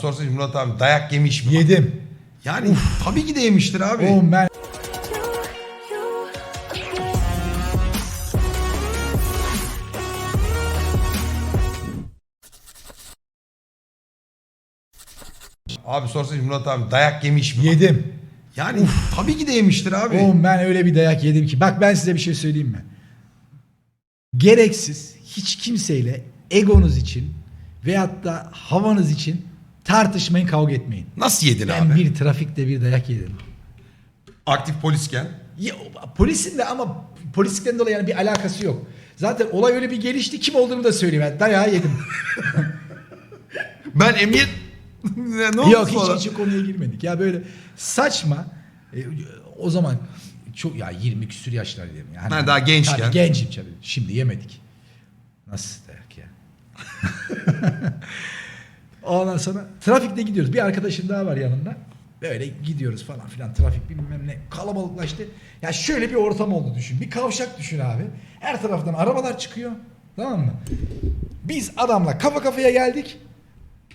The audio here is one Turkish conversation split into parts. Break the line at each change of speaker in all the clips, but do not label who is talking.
Sorsan Murat abi dayak yemiş mi?
Yedim.
Yani tabii ki de yemiştir abi.
Oğlum ben
Abi sorsan Murat abi dayak yemiş mi?
yedim.
Yani tabii ki de yemiştir abi.
Oğlum ben öyle bir dayak yedim ki. Bak ben size bir şey söyleyeyim mi? Gereksiz hiç kimseyle egonuz için veyahut da havanız için tartışmayın kavga etmeyin.
Nasıl yedin
Ben
abi?
bir trafikte bir dayak yedim.
Aktif polisken.
Ya, polisin de ama polislikten dolayı yani bir alakası yok. Zaten olay öyle bir gelişti kim olduğunu da söyleyeyim. Ben dayağı yedim.
Ben emniyet... ne oldu
Yok
sonra?
hiç, hiç o konuya girmedik. Ya böyle saçma. E, o zaman çok ya 20 küsür yaşlardayım. Yani,
Ha, daha gençken.
Tabii gencim tabii. Şimdi yemedik. Nasıl dayak ya? Ondan sonra trafikte gidiyoruz. Bir arkadaşım daha var yanında. Böyle gidiyoruz falan filan. Trafik bilmem ne kalabalıklaştı. Ya şöyle bir ortam oldu düşün. Bir kavşak düşün abi. Her taraftan arabalar çıkıyor. Tamam mı? Biz adamla kafa kafaya geldik.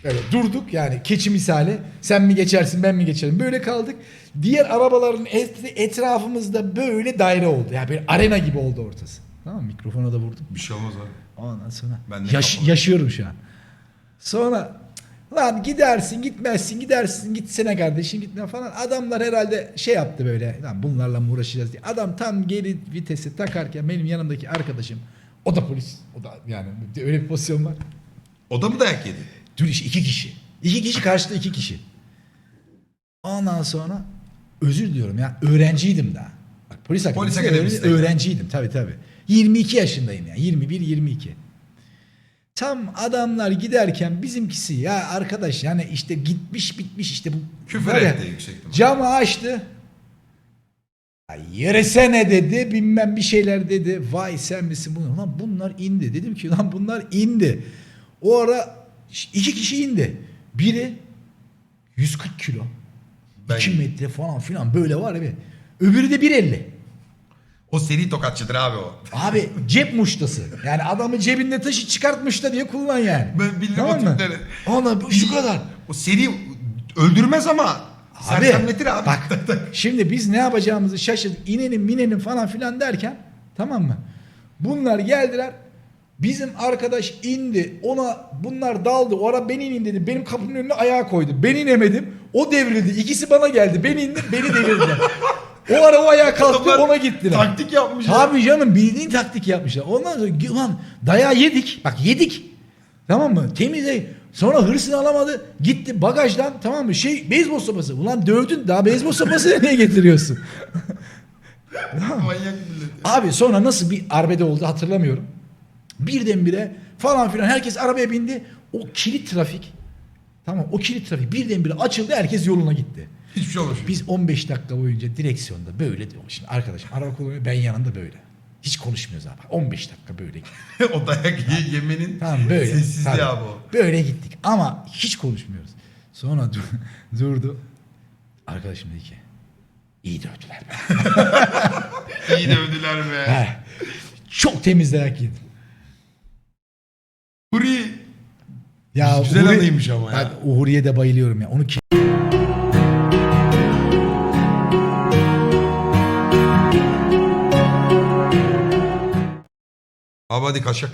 Böyle durduk yani keçi misali. Sen mi geçersin ben mi geçerim. Böyle kaldık. Diğer arabaların et- etrafımızda böyle daire oldu. Yani bir arena gibi oldu ortası. Tamam mı? Mikrofona da vurdum.
Bir şey olmaz abi.
Ondan sonra
Ben de
yaş-
kapalı.
yaşıyorum şu an. Sonra lan gidersin gitmezsin gidersin gitsene kardeşim gitme falan. Adamlar herhalde şey yaptı böyle lan bunlarla mı uğraşacağız diye. Adam tam geri vitesi takarken benim yanımdaki arkadaşım o da polis. O da yani öyle bir pozisyon var.
O da mı dayak yedi?
Dün iş iki kişi. İki kişi karşıda iki kişi. Ondan sonra özür diliyorum ya öğrenciydim daha. Bak polis öğren- öğrenciydim tabii tabii. 22 yaşındayım ya. 21 22. Tam adamlar giderken bizimkisi ya arkadaş yani işte gitmiş bitmiş işte bu
Küfür
ya,
etti yüksek ihtimalle.
Camı açtı. Ya yürüsene dedi bilmem bir şeyler dedi. Vay sen misin bunu? Lan bunlar indi. Dedim ki lan bunlar indi. O ara iki kişi indi. Biri 140 kilo.
Ben-
2 metre falan filan böyle var ya. Öbürü de 1.50.
O seri tokatçıdır abi o.
Abi cep muştası. Yani adamı cebinde taşı çıkartmış da diye kullan yani.
Ben bildim
Tamam
o
mı?
tipleri.
Bu şu kadar.
O seri öldürmez ama
Abi,
sersemletir abi.
Bak şimdi biz ne yapacağımızı şaşırdık. İnelim minelim falan filan derken tamam mı? Bunlar geldiler. Bizim arkadaş indi. Ona bunlar daldı. O ara ben ineyim dedi. Benim kapının önüne ayağa koydu. Ben inemedim. O devrildi. İkisi bana geldi. Ben indim. Beni devirdiler. o ara o ayağa kalktı.
Adamlar
ona gittiler.
Taktik yapmış. ya.
Tabii canım bildiğin taktik yapmışlar. Ondan sonra ulan dayağı yedik. Bak yedik. Tamam mı? Temize. Sonra hırsını alamadı. Gitti bagajdan tamam mı? Şey beyzbol sopası. Ulan dövdün daha beyzbol sopası niye getiriyorsun?
Manyak millet.
Abi sonra nasıl bir arbede oldu hatırlamıyorum. Birdenbire falan filan herkes arabaya bindi. O kilit trafik tamam o kilit trafik birdenbire açıldı herkes yoluna gitti.
Hiçbir şey olmuş.
Biz 15 dakika boyunca direksiyonda böyle diyor. Şimdi arkadaşım araba kullanıyor ben yanında böyle. Hiç konuşmuyoruz abi. 15 dakika böyle gittik.
o dayak ye- yemenin
Tamam böyle.
sessizliği
Tabii.
abi o.
Böyle gittik ama hiç konuşmuyoruz. Sonra dur- durdu. Arkadaşım dedi ki iyi dövdüler be.
İyi dövdüler be.
Çok temiz dayak yedim.
Huri.
Ya
Güzel
Huri-
anıymış ama ya.
Ben Uhuri'ye de bayılıyorum ya. Onu kim
Abi hadi kaşak.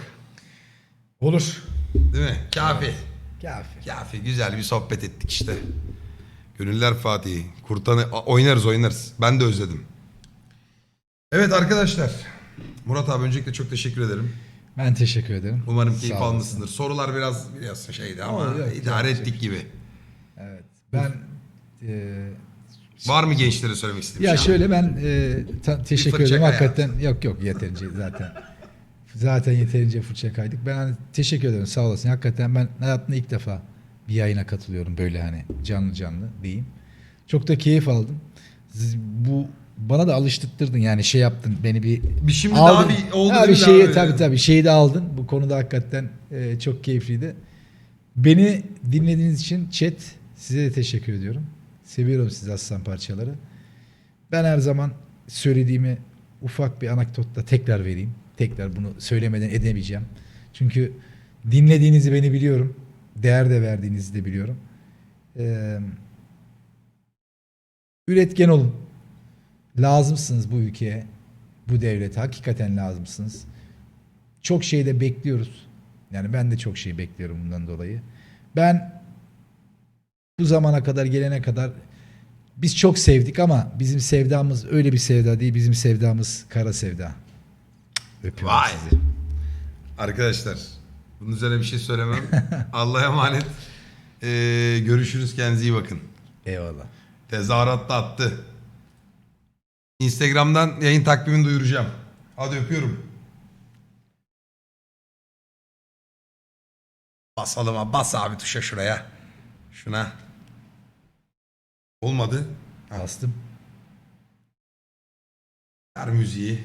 olur?
Değil mi? Kafi.
Kafi.
Kafi. Güzel bir sohbet ettik işte. Gönüller Fatih. Kurtanı oynarız oynarız. Ben de özledim. Evet arkadaşlar. Murat abi öncelikle çok teşekkür ederim.
Ben teşekkür ederim.
Umarım keyif
Sağ olasın.
almışsındır. Sorular biraz biliyorsun şeydi ama
Yok, yok,
idare
yok.
ettik gibi.
Evet. Ben e,
Var mı gençlere söylemek istediğim
ya
şey?
şöyle ben e, ta- teşekkür
fırça
ederim
kay
hakikaten. Yok yok yeterince zaten. zaten yeterince fırça kaydık. Ben hani teşekkür ederim sağ olasın. Hakikaten ben hayatımda ilk defa bir yayına katılıyorum böyle hani canlı canlı diyeyim. Çok da keyif aldım. Bu bana da alıştırttırdın yani şey yaptın beni bir
Bir şimdi
aldın.
daha bir oldu
Ha,
değil
bir
mi
şeyi tabii tabii şeyi de aldın. Bu konuda hakikaten e, çok keyifliydi. Beni dinlediğiniz için chat size de teşekkür ediyorum. Seviyorum sizi aslan parçaları. Ben her zaman söylediğimi ufak bir anekdotla tekrar vereyim. Tekrar bunu söylemeden edemeyeceğim. Çünkü dinlediğinizi beni biliyorum. Değer de verdiğinizi de biliyorum. Ee, üretken olun. Lazımsınız bu ülkeye, bu devlete. Hakikaten lazımsınız. Çok şey de bekliyoruz. Yani ben de çok şey bekliyorum bundan dolayı. Ben bu zamana kadar gelene kadar biz çok sevdik ama bizim sevdamız öyle bir sevda değil. Bizim sevdamız kara sevda. Öpüyorum
Vay.
sizi.
Arkadaşlar bunun üzerine bir şey söylemem. Allah'a emanet. Ee, görüşürüz kendinize iyi bakın.
Eyvallah.
Tezahürat da attı. Instagram'dan yayın takvimini duyuracağım. Hadi öpüyorum. Basalım abi. Bas abi tuşa şuraya. Şuna. Olmadı.
Bastım.
Ver müziği.